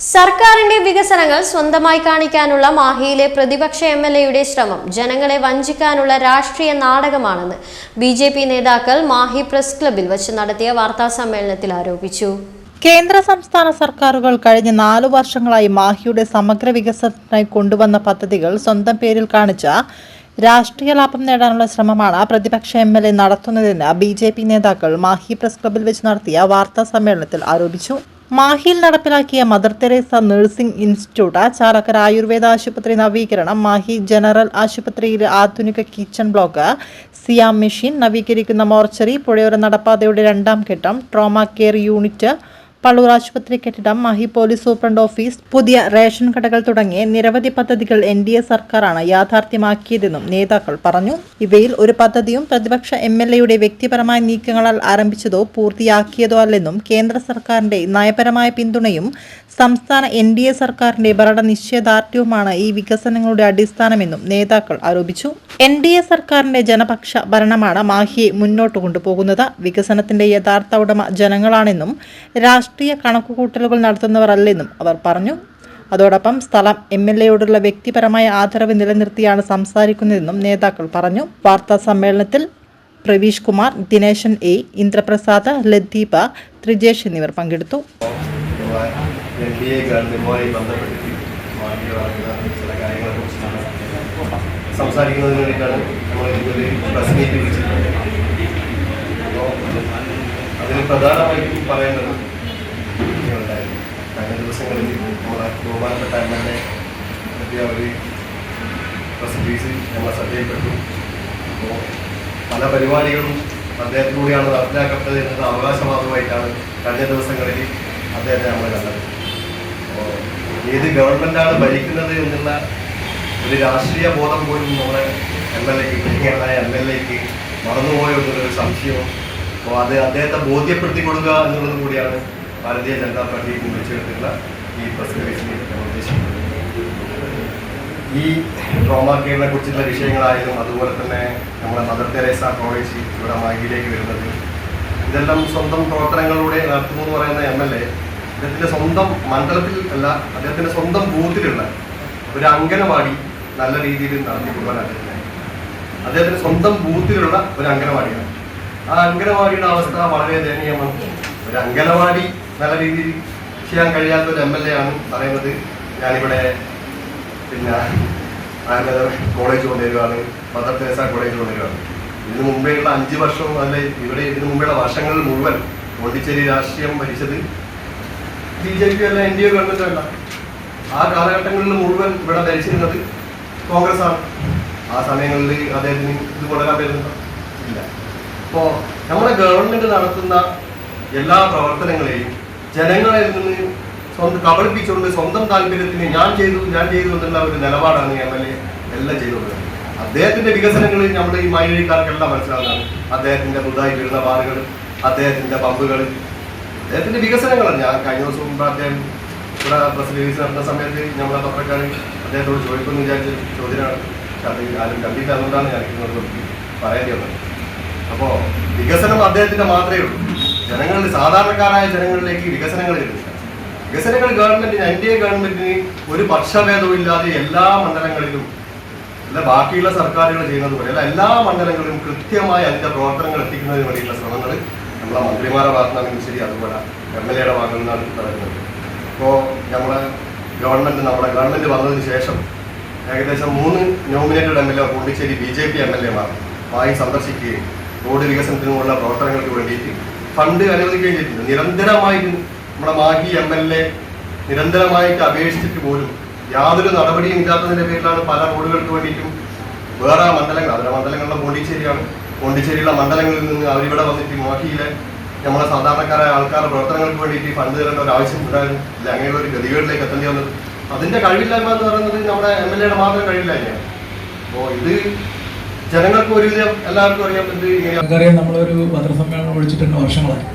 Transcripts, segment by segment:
സർക്കാരിന്റെ വികസനങ്ങൾ സ്വന്തമായി കാണിക്കാനുള്ള മാഹിയിലെ പ്രതിപക്ഷ എം എൽ എയുടെ ശ്രമം ജനങ്ങളെ വഞ്ചിക്കാനുള്ള രാഷ്ട്രീയ നാടകമാണെന്ന് ബി ജെ പി നേതാക്കൾ മാഹി പ്രസ് ക്ലബിൽ വച്ച് നടത്തിയ വാർത്താ സമ്മേളനത്തിൽ ആരോപിച്ചു. കേന്ദ്ര സംസ്ഥാന സർക്കാരുകൾ കഴിഞ്ഞ നാലു വർഷങ്ങളായി മാഹിയുടെ സമഗ്ര വികസനത്തിനായി കൊണ്ടുവന്ന പദ്ധതികൾ സ്വന്തം പേരിൽ കാണിച്ച രാഷ്ട്രീയ ലാഭം നേടാനുള്ള ശ്രമമാണ് പ്രതിപക്ഷ എം എൽ എ നടത്തുന്നതെന്ന് ബി ജെ പി നേതാക്കൾ മാഹി പ്രസ് ക്ലബിൽ വെച്ച് നടത്തിയ വാർത്താ സമ്മേളനത്തിൽ ആരോപിച്ചു. മാഹിയിൽ നടപ്പിലാക്കിയ Mother Teresa nursing institute Chalakkara Ayurveda ആശുപത്രി നവീകരണം മാഹി ജനറൽ ആശുപത്രിയിലെ ആധുനിക കിച്ചൺ ബ്ലോക്ക് സിയാം മെഷീൻ നവീകരിക്കുന്ന മോർച്ചറി പുഴയോര നടപ്പാതയുടെ രണ്ടാം ഘട്ടം ട്രോമ കെയർ യൂണിറ്റ് പള്ളൂർ ആശുപത്രി കെട്ടിടം മാഹി പോലീസ് സൂപ്രണ്ട് ഓഫീസ് പുതിയ റേഷൻ കടകൾ തുടങ്ങിയ നിരവധി പദ്ധതികൾ എൻ ഡി എ സർക്കാരാണ് യാഥാർത്ഥ്യമാക്കിയതെന്നും നേതാക്കൾ പറഞ്ഞു. ഇവയിൽ ഒരു പദ്ധതിയും പ്രതിപക്ഷ എം എൽ എയുടെ വ്യക്തിപരമായ നീക്കങ്ങളാൽ ആരംഭിച്ചതോ പൂർത്തിയാക്കിയതോ അല്ലെന്നും കേന്ദ്ര സർക്കാരിന്റെ നയപരമായ പിന്തുണയും സംസ്ഥാന എൻ ഡി എ സർക്കാരിന്റെ ഭരണ നിശ്ചയദാർഢ്യവുമാണ് ഈ വികസനങ്ങളുടെ അടിസ്ഥാനമെന്നും നേതാക്കൾ ആരോപിച്ചു. എൻ ഡി എ സർക്കാരിന്റെ ജനപക്ഷ ഭരണമാണ് മാഹിയെ മുന്നോട്ട് കൊണ്ടുപോകുന്നത്. വികസനത്തിന്റെ യഥാർത്ഥ ഉടമ ജനങ്ങളാണെന്നും രാഷ്ട്രീയ കണക്കുകൂട്ടലുകൾ നടത്തുന്നവരല്ലെന്നും അവർ പറഞ്ഞു. അതോടൊപ്പം സ്ഥലം എം എൽ എയോടുള്ള വ്യക്തിപരമായ ആദരവ് നിലനിർത്തിയാണ് സംസാരിക്കുന്നതെന്നും നേതാക്കൾ പറഞ്ഞു. വാർത്താ സമ്മേളനത്തിൽ പ്രവീഷ് കുമാർ ദിനേശൻ എ ഇന്ദ്രപ്രസാദ് ലത്തീപ ത്രിജേഷ് എന്നിവർ പങ്കെടുത്തു. സംസാരിക്കുന്നതിന് വേണ്ടിയിട്ടാണ് നമ്മൾ ഇതൊരു പ്രസ് മീറ്റ് വിളിച്ചിട്ടുള്ളത് പ്രധാനമായിട്ടും പറയേണ്ടത് ദിവസങ്ങളിൽ നമ്മുടെ ബഹുമാനപ്പെട്ട എം എൽ എ നടത്തിയ ഒരു പ്രസ് റിലീസ് ഞങ്ങളെ ശ്രദ്ധയിൽപ്പെട്ടു. അപ്പോൾ പല പരിപാടികളും അദ്ദേഹത്തിലൂടെയാണ് നടപ്പിലാക്കപ്പെട്ടത് എന്നത് അവകാശവാദമായിട്ടാണ് കഴിഞ്ഞ ദിവസങ്ങളിൽ അദ്ദേഹത്തെ നമ്മൾ കണ്ടത്. അപ്പോൾ ഏത് ഗവൺമെന്റാണ് ഭരിക്കുന്നത് എന്നുള്ള ഒരു രാഷ്ട്രീയ ബോധം പോലും നമ്മുടെ എം എൽ എക്ക് പ്രിയങ്കരനായ എം എൽ എക്ക് മറന്നുപോയോ എന്നുള്ളൊരു സംശയവും. അപ്പോൾ അത് അദ്ദേഹത്തെ ബോധ്യപ്പെടുത്തി കൊടുക്കുക എന്നുള്ളത് കൂടിയാണ് ഭാരതീയ ജനതാ പാർട്ടി വിളിച്ചെടുത്തിട്ടുള്ള ഈ പ്രസ് റിലീസിൽ ഉദ്ദേശിക്കുന്നത്. ഈ ട്രോമ കെയറിനെ കുറിച്ചുള്ള വിഷയങ്ങളായാലും അതുപോലെ തന്നെ നമ്മുടെ മദർ തെരേസ കോളേജ് ഇവിടെ മാഗിയിലേക്ക് വരുന്നത്. ഇതെല്ലാം സ്വന്തം പ്രവർത്തനങ്ങളിലൂടെ നടത്തുന്നു എന്ന് പറയുന്ന എം എൽ എ അദ്ദേഹത്തിന്റെ സ്വന്തം മണ്ഡലത്തിൽ അല്ല അദ്ദേഹത്തിന്റെ സ്വന്തം ബൂത്തിലുള്ള ഒരു അംഗനവാടി നല്ല രീതിയിൽ നടത്തി കൊടുക്കാൻ അദ്ദേഹത്തിന് അദ്ദേഹത്തിന്റെ സ്വന്തം ബൂത്തിലുള്ള ഒരു അംഗനവാടിയാണ്. ആ അംഗനവാടിയുടെ അവസ്ഥ വളരെ ദയനീയമാണ്. ഒരു അംഗനവാടി നല്ല രീതിയിൽ ചെയ്യാൻ കഴിയാത്ത ഒരു എം എൽ എ ആണ് പറയുന്നത്. ഞാനിവിടെ പിന്നെ ആനന്ദ കോളേജ് കൊണ്ടുവരികയാണ് മദർ തെരേസ കോളേജ് കൊണ്ടുവരികയാണ് ഇതിനു മുമ്പേയുള്ള അഞ്ച് വർഷം അല്ലെ ഇവിടെ ഇതിനു മുമ്പേയുള്ള വർഷങ്ങളിൽ മുഴുവൻ പോണ്ടിച്ചേരി രാഷ്ട്രീയം ഭരിച്ചത് ബി ജെ പി അല്ല എൻ ഡി എ ഗവൺമെന്റ് അല്ല. ആ കാലഘട്ടങ്ങളിൽ മുഴുവൻ ഇവിടെ ഭരിച്ചിരുന്നത് കോൺഗ്രസ് ആണ് ആ സമയങ്ങളിൽ അദ്ദേഹത്തിന് ഇത് കൊണ്ടുവരാൻ പറ്റുന്നുണ്ടോ ഇല്ല. അപ്പോ നമ്മുടെ ഗവൺമെന്റ് നടത്തുന്ന എല്ലാ പ്രവർത്തനങ്ങളെയും ജനങ്ങളിൽ നിന്ന് സ്വന്തം കബളിപ്പിച്ചുകൊണ്ട് സ്വന്തം താല്പര്യത്തിന് ഞാൻ ചെയ്തു ഞാൻ ചെയ്തു എന്നുള്ള ഒരു നിലപാടാണ് എം എൽ എ എല്ലാം ചെയ്തത് അദ്ദേഹത്തിന്റെ വികസനങ്ങൾ നമ്മുടെ ഈ മൈനഴിക്കാർക്കെല്ലാം മനസ്സിലാവുന്നതാണ്. അദ്ദേഹത്തിന്റെ പുതുതായി വരുന്ന ബാറുകൾ അദ്ദേഹത്തിന്റെ പമ്പുകൾ അദ്ദേഹത്തിന്റെ വികസനങ്ങളാണ്. ഞാൻ കഴിഞ്ഞ ദിവസം മുമ്പ് അദ്ദേഹം ഇവിടെ പ്രസ് റിലീസ് നടത്തുന്ന സമയത്ത് നമ്മളെ പത്രക്കാർ അദ്ദേഹത്തോട് ചോദിക്കുമെന്ന് വിചാരിച്ച ചോദ്യമാണ്. പക്ഷെ അത് ആരും കണ്ടില്ല. അതുകൊണ്ടാണ് ഞാൻ ഇന്നത് പറയേണ്ടി വന്നത് അപ്പോൾ വികസനം അദ്ദേഹത്തിന്റെ മാത്രമേ ഉള്ളൂ. ജനങ്ങളിൽ സാധാരണക്കാരായ ജനങ്ങളിലേക്ക് വികസനങ്ങൾ വരുന്നില്ല വികസനങ്ങൾ ഗവൺമെന്റിന് എൻ ഗവൺമെന്റിന് ഒരു പക്ഷഭേദവും ഇല്ലാതെ എല്ലാ മണ്ഡലങ്ങളിലും അല്ല ബാക്കിയുള്ള സർക്കാരുകൾ ചെയ്യുന്നത് പോലെ അല്ല എല്ലാ മണ്ഡലങ്ങളിലും കൃത്യമായി അതിന്റെ പ്രവർത്തനങ്ങൾ എത്തിക്കുന്നതിന് വേണ്ടിയുള്ള ശ്രമങ്ങൾ നമ്മളെ മന്ത്രിമാരുടെ ഭാഗത്തുനിന്നാണെങ്കിലും ശരി അതുപോലെ എം എൽ എയുടെ ഭാഗത്തു നിന്നാണ് നടക്കുന്നത് ഇപ്പോൾ നമ്മളെ ഗവൺമെന്റ് നമ്മുടെ ഗവൺമെന്റ് വന്നതിന് ശേഷം ഏകദേശം മൂന്ന് nominated M L A Pondicherry B J P M L എമാർ വായി സന്ദർശിക്കുകയും റോഡ് വികസനത്തിനുമുള്ള പ്രവർത്തനങ്ങൾക്ക് വേണ്ടിയിട്ട് ഫണ്ട് അനുവദിക്കുകയും ചെയ്തിട്ടുണ്ട് നിരന്തരമായിട്ട് നമ്മുടെ മാഹി എം എൽ എ നിരന്തരമായിട്ട് അപേക്ഷിച്ചിട്ട് പോലും യാതൊരു നടപടിയും ഇല്ലാത്തതിന്റെ പേരിലാണ് പല റോഡുകൾക്ക് വേണ്ടിയിട്ടും വേറെ മണ്ഡലങ്ങൾ അവരുടെ മണ്ഡലങ്ങളിലെ പോണ്ടിച്ചേരിയാണ്. പോണ്ടിച്ചേരിയിലെ മണ്ഡലങ്ങളിൽ നിന്ന് അവരിവിടെ വന്നിട്ട് മാഹിയിലെ നമ്മളെ സാധാരണക്കാരായ ആൾക്കാരുടെ പ്രവർത്തനങ്ങൾക്ക് വേണ്ടിയിട്ട് ഫണ്ട് തരേണ്ട ഒരു ആവശ്യം ഉണ്ടായിരുന്നു. ഇല്ല അങ്ങനെയുള്ള ഒരു ഗതികളിലേക്ക് എത്തേണ്ടി വന്നത്. അതിന്റെ കഴിവില്ലായ്മ എന്ന് പറയുന്നത് നമ്മുടെ എം എൽ എയുടെ മാത്രം കഴിവില്ലായ്മയാണ്. അപ്പോൾ ഇത് ജനങ്ങൾക്ക് ഒരുവിധം എല്ലാവർക്കും അറിയാം നമുക്കറിയാം നമ്മളൊരു പത്രസമ്മേളനം വിളിച്ചിട്ടുണ്ട് വർഷങ്ങളായി.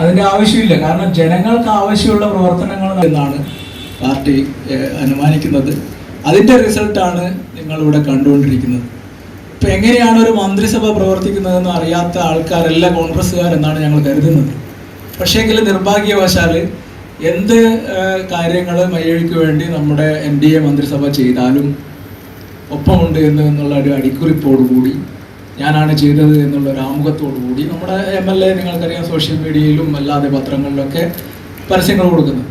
അതിന്റെ ആവശ്യമില്ല. കാരണം ജനങ്ങൾക്ക് ആവശ്യമുള്ള പ്രവർത്തനങ്ങൾ എന്നാണ് പാർട്ടി അനുമാനിക്കുന്നത്. അതിന്റെ റിസൾട്ടാണ് നിങ്ങളിവിടെ കണ്ടുകൊണ്ടിരിക്കുന്നത്. ഇപ്പൊ എങ്ങനെയാണ് ഒരു മന്ത്രിസഭ പ്രവർത്തിക്കുന്നതെന്ന് അറിയാത്ത ആൾക്കാരല്ല കോൺഗ്രസ്സുകാരെന്നാണ് ഞങ്ങൾ കരുതുന്നത്. പക്ഷേങ്കിൽ നിർഭാഗ്യവശാൽ എന്ത് കാര്യങ്ങൾ മയ്യഴിക്ക് വേണ്ടി നമ്മുടെ എൻ ഡി എ മന്ത്രിസഭ ചെയ്താലും ഒപ്പമുണ്ട് എന്ന് എന്നുള്ള ഒരു അടിക്കുറിപ്പോടുകൂടി ഞാനാണ് ചെയ്തത് എന്നുള്ള ഒരു ആമുഖത്തോടു കൂടി നമ്മുടെ എം എൽ എ നിങ്ങൾക്കറിയാം സോഷ്യൽ മീഡിയയിലും അല്ലാതെ പത്രങ്ങളിലൊക്കെ പരസ്യങ്ങൾ കൊടുക്കുന്നത്.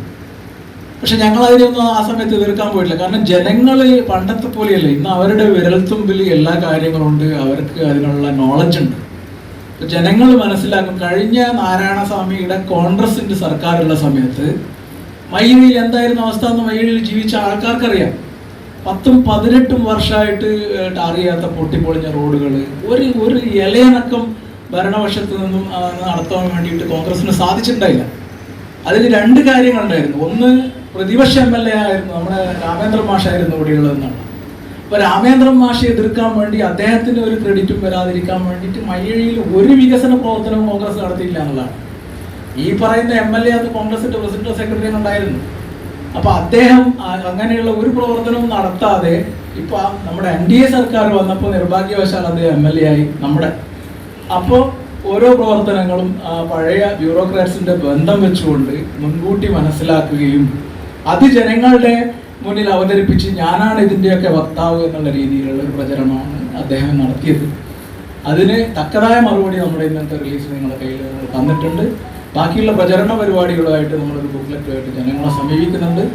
പക്ഷെ ഞങ്ങൾ അതിനൊന്നും ആ സമയത്ത് എതിർക്കാൻ പോയിട്ടില്ല. കാരണം ജനങ്ങൾ പണ്ടത്തെ പോലെയല്ല. ഇന്ന് അവരുടെ വിരൽത്തുമ്പിൽ എല്ലാ കാര്യങ്ങളും ഉണ്ട് അവർക്ക് അതിനുള്ള നോളജ് ഉണ്ട്. ജനങ്ങൾ മനസ്സിലാക്കും. കഴിഞ്ഞ നാരായണ നാരായണസ്വാമിയുടെ കോൺഗ്രസിന്റെ സർക്കാരുള്ള സമയത്ത് മയ്യഴിയിൽ എന്തായിരുന്നു അവസ്ഥ എന്ന് മയ്യഴിയിൽ ജീവിച്ച ആൾക്കാർക്കറിയാം. പത്തും പതിനെട്ടും വർഷമായിട്ട് ചെയ്യാത്ത പൊട്ടിപ്പൊളിഞ്ഞ റോഡുകൾ ഒരു ഒരു ഇലയണക്കം ഭരണപക്ഷത്ത് നിന്നും നടത്താൻ വേണ്ടിയിട്ട് കോൺഗ്രസിന് സാധിച്ചിട്ടുണ്ടായില്ല. അതിൽ രണ്ട് കാര്യങ്ങളുണ്ടായിരുന്നു. ഒന്ന് പ്രതിപക്ഷ എം എൽ എ ആയിരുന്നു നമ്മുടെ രാമേന്ദ്രൻ മാഷായിരുന്നു ഇവിടെയുള്ളതെന്നാണ് അപ്പൊ രാമേന്ദ്രൻ മാഷെ എതിർക്കാൻ വേണ്ടി അദ്ദേഹത്തിന് ഒരു ക്രെഡിറ്റും വരാതിരിക്കാൻ വേണ്ടിയിട്ട് മയ്യഴിയിൽ ഒരു വികസന പ്രവർത്തനവും കോൺഗ്രസ് നടത്തിയില്ല എന്നുള്ളതാണ്. ഈ പറയുന്ന എം എൽ എ അത് കോൺഗ്രസിന്റെ പ്രസിഡന്റ് സെക്രട്ടറി ഉണ്ടായിരുന്നു അപ്പൊ അദ്ദേഹം അങ്ങനെയുള്ള ഒരു പ്രവർത്തനവും നടത്താതെ ഇപ്പൊ നമ്മുടെ എൻ ഡി എ സർക്കാർ വന്നപ്പോൾ നിർഭാഗ്യവശാൽ അദ്ദേഹം എം എൽ എ ആയി നമ്മുടെ അപ്പോൾ ഓരോ പ്രവർത്തനങ്ങളും പഴയ ബ്യൂറോക്രാറ്റ്സിന്റെ ബന്ധം വെച്ചുകൊണ്ട് മുൻകൂട്ടി മനസ്സിലാക്കുകയും അത് ജനങ്ങളുടെ മുന്നിൽ അവതരിപ്പിച്ച് ഞാനാണ് ഇതിന്റെയൊക്കെ വക്താവ് എന്നുള്ള രീതിയിലുള്ള ഒരു പ്രചരണമാണ് അദ്ദേഹം നടത്തിയത്. അതിന് തക്കതായ മറുപടി നമ്മുടെ ഇന്നത്തെ റിലീസ് നിങ്ങളുടെ കയ്യിൽ തന്നിട്ടുണ്ട്. ബാക്കിയുള്ള പ്രചരണ പരിപാടികളുമായിട്ട് നമ്മളൊരു ബുക്ക്ലെറ്റുമായിട്ട് ജനങ്ങളെ സമീപിക്കുന്നുണ്ട്.